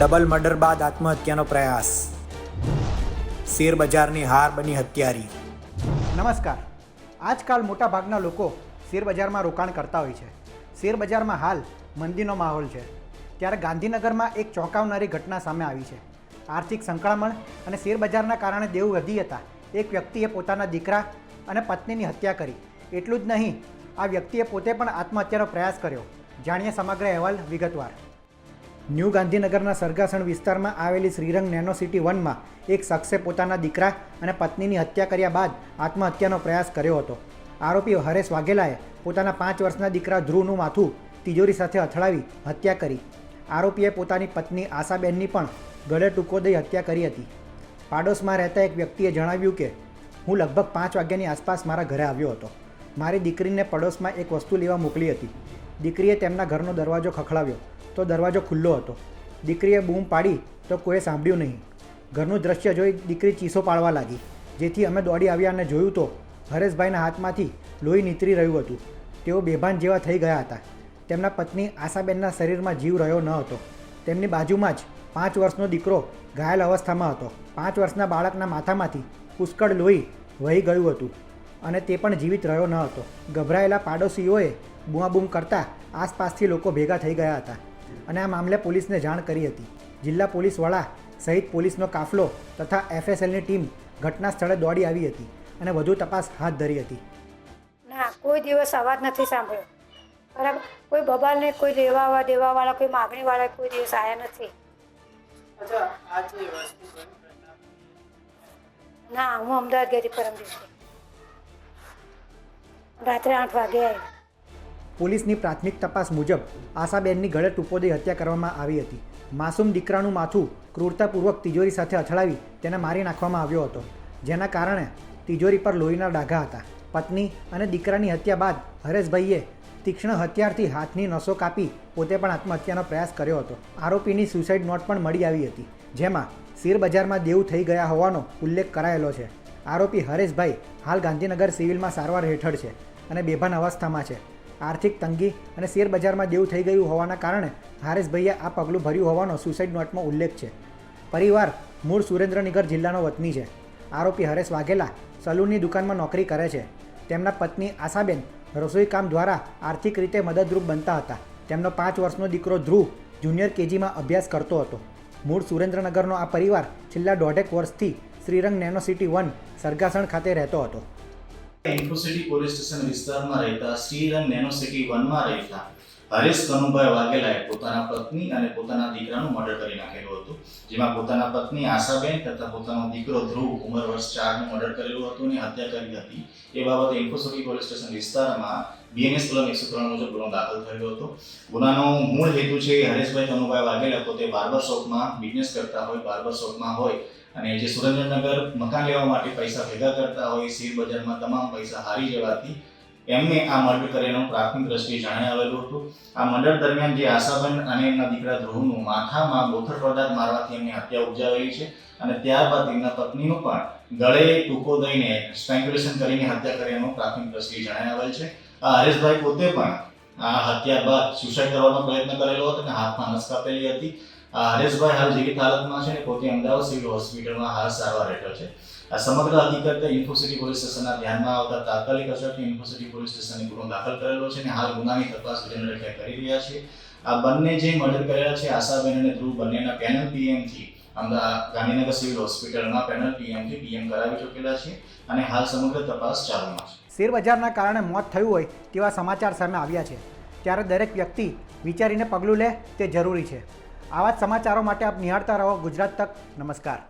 Double murder બાદ આત્મહત્યાનો પ્રયાસ. Share બજારની હાર બની હત્યારી. નમસ્કાર. આજકાલ મોટાભાગના લોકો શેરબજારમાં રોકાણ કરતા હોય છે. શેરબજારમાં હાલ મંદીનો માહોલ છે. ત્યારે ગાંધીનગરમાં એક ચોંકાવનારી ઘટના સામે આવી છે. આર્થિક સંકળામણ અને શેરબજારના કારણે દેવું વધી હતા એક વ્યક્તિએ પોતાના દીકરા અને પત્નીની હત્યા કરી. એટલું જ નહીં, આ વ્યક્તિએ પોતે પણ આત્મહત્યાનો પ્રયાસ કર્યો. જાણીએ સમગ્ર અહેવાલ વિગતવાર. ન્યૂ ગાંધીનગરના સરગાસણ વિસ્તારમાં આવેલી શ્રીરંગ નેનો સિટી વનમાં એક શખ્સે પોતાના દીકરા અને પત્નીની હત્યા કર્યા બાદ આત્મહત્યાનો પ્રયાસ કર્યો હતો. આરોપી હરેશ વાઘેલાએ પોતાના પાંચ વર્ષના દીકરા ધ્રુવનું માથું તિજોરી સાથે અથડાવી હત્યા કરી. આરોપીએ પોતાની પત્ની આશાબેનની પણ ગળે ટૂંકો દઈ હત્યા કરી હતી. પાડોશમાં રહેતા એક વ્યક્તિએ જણાવ્યું કે, હું લગભગ પાંચ વાગ્યાની આસપાસ મારા ઘરે આવ્યો હતો. મારી દીકરીને પડોશમાં એક વસ્તુ લેવા મોકલી હતી. દીકરીએ તેમના ઘરનો દરવાજો ખખડાવ્યો. તો દરવાજો ખુલ્લો હતો. દીકરીએ બૂમ પાડી તો કોઈએ સાંભળ્યું નહીં. ઘરનું દ્રશ્ય જોઈ દીકરી ચીસો પાડવા લાગી. જેથી અમે દોડી આવ્યા અને જોયું તો હરેશભાઈના હાથમાંથી લોહી નીતરી રહ્યું હતું. તેઓ બેભાન જેવા થઈ ગયા હતા. તેમના પત્ની આશાબેનના શરીરમાં જીવ રહ્યો ન હતો. તેમની બાજુમાં જ પાંચ વર્ષનો દીકરો ઘાયલ અવસ્થામાં હતો. પાંચ વર્ષના બાળકના માથામાંથી પુષ્કળ લોહી વહી ગયું હતું અને તે પણ જીવિત રહ્યો ન હતો. ગભરાયેલા પાડોશીઓએ બૂમાબૂમ કરતા આસપાસથી લોકો ભેગા થઈ ગયા હતા. અને આ મામલે પોલીસને જાણ કરી હતી. જિલ્લા પોલીસ વડા સહિત પોલીસનો કાફલો તથા એફએસએલની ટીમ ઘટના સ્થળે દોડી આવી હતી અને વધુ તપાસ હાથ ધરી હતી. ના કોઈ દિવસ અવાજ નથી સાંભળ્યો. બરાબર? કોઈ બબાલને કોઈ લેવા દેવાવાળા કોઈ માગણીવાળા કોઈ દિવસ આવ્યા નથી. ના હું અમદાવાદ ગઈ પરમ દિવસે. રાત્રે આઠ વાગે આવી પોલીસની પ્રાથમિક તપાસ મુજબ આશાબેનની ગળે ટૂંપોદી હત્યા કરવામાં આવી હતી. માસૂમ દીકરાનું માથું ક્રૂરતાપૂર્વક તિજોરી સાથે અથડાવી તેને મારી નાખવામાં આવ્યો હતો, જેના કારણે તિજોરી પર લોહીના ડાઘા હતા. પત્ની અને દીકરાની હત્યા બાદ હરેશભાઈએ તીક્ષ્ણ હથિયારથી હાથની નસો કાપી પોતે પણ આત્મહત્યાનો પ્રયાસ કર્યો હતો. આરોપીની સુસાઇડ નોટ પણ મળી આવી હતી, જેમાં શેરબજારમાં દેવું થઈ ગયા હોવાનો ઉલ્લેખ કરાયેલો છે. આરોપી હરેશભાઈ હાલ ગાંધીનગર સિવિલમાં સારવાર હેઠળ છે અને બેભાન અવસ્થામાં છે. આર્થિક તંગી અને શેરબજારમાં દેવું થઈ ગયું હોવાના કારણે હારેશભાઈએ આ પગલું ભર્યું હોવાનો સુસાઇડ નોટમાં ઉલ્લેખ છે. પરિવાર મૂળ સુરેન્દ્રનગર જિલ્લાનો વતની છે. આરોપી હરેશ વાઘેલા સલૂનની દુકાનમાં નોકરી કરે છે. તેમના પત્ની આશાબેન રસોઈ કામ દ્વારા આર્થિક રીતે મદદરૂપ બનતા હતા. તેમનો પાંચ વર્ષનો દીકરો ધ્રુવ જુનિયર કેજીમાં અભ્યાસ કરતો હતો. મૂળ સુરેન્દ્રનગરનો આ પરિવાર છેલ્લા દોઢેક વર્ષથી Shrirang nano city one, Sargasan ખાતે રહેતો હતો. ઇન્ફોસિટી પોલીસ સ્ટેશન વિસ્તારમાં રહેતા શ્રીરંગ નેનો સિટી વનમાં રહેતા હરેશ કનુભાઈ વાઘેલાએ પોતાના પત્ની અને પોતાના દીકરાનું મર્ડર કરી નાખેલું હતું, જેમાં પોતાના પત્ની આશાબેન તથા પોતાનો દીકરો ધ્રુવ ઉંમર વર્ષ ચારનું મર્ડર કરેલું હતું અને હત્યા કરી હતી. એ બાબતે ઇન્ફોસિટી પોલીસ સ્ટેશન વિસ્તારમાં બીએનએસ કલમ એકસો ત્રણ મુજબ ગુનો દાખલ થયેલો હતો. ગુનાનો મૂળ હેતુ છે હરેશભાઈ કનુભાઈ વાઘેલા પોતે બાર્બર શોપમાં બિઝનેસ કરતા હોય બાર્બર શોપમાં હોય અને જે સુરેન્દ્રનગર મકાન લેવા માટે પૈસા ભેગા કરતા હોય, શેર બજારમાં તમામ પૈસા હારી જવાથી એમને આ મર્ડર કર્યાનું પ્રાથમિક દ્રષ્ટિએ જાણી આવેલું હતું. આ મર્ડર દરમિયાન જે આશાબેન અને એમના દીકરા ધ્રુવનું માથામાં બોથર પદાર્થ મારવાથી એમની હત્યા ઉપજાવેલી છે અને ત્યારબાદ તેમના પત્નીનું પણ ગળે ટૂંકો દઈને સ્ટ્રેંગ્યુલેશન કરીને હત્યા કર્યાનું પ્રાથમિક દ્રષ્ટિએ જણાય આવેલ છે. આ હરેશભાઈ પોતે પણ આ હત્યા બાદ સુસાઇડ કરવાનો પ્રયત્ન કરેલો હતો અને હાથમાં નસ કાપેલી હતી. હરેશભાઈ હાલ જીવિત હાલતમાં છે અને પોતે અમદાવાદ સિવિલ હોસ્પિટલમાં હાલ સારવાર હેઠળ છે. આ સમગ્ર હકીકત ઇન્ફોસિટી પોલીસ સ્ટેશનના ધ્યાનમાં આવતા તાત્કાલિક અસરથી ઇન્ફોસિટી પોલીસ સ્ટેશને ગુનો દાખલ કરેલો છે અને હાલ ગુનાની તપાસ જનરેટ કરી રહ્યા છે. આ બંને જે મર્ડર કરેલા છે, આશાબેન અને ધ્રુવ, બંનેના પેનલ પીએમથી અમદાવાદ ગાંધીનગર સિવિલ હોસ્પિટલમાં પેનલ પીએમથી પીએમ કરાવી ચૂકેલા છે અને હાલ સમગ્ર તપાસ ચાલુમાં છે. શેરબજારના કારણે મોત થયું હોય તેવા સમાચાર સામે આવ્યા છે. ત્યારે દરેક વ્યક્તિ વિચારીને પગલું લે તે જરૂરી છે. આવા જ સમાચારો માટે આપ નિહાળતા રહો ગુજરાત તક. નમસ્કાર.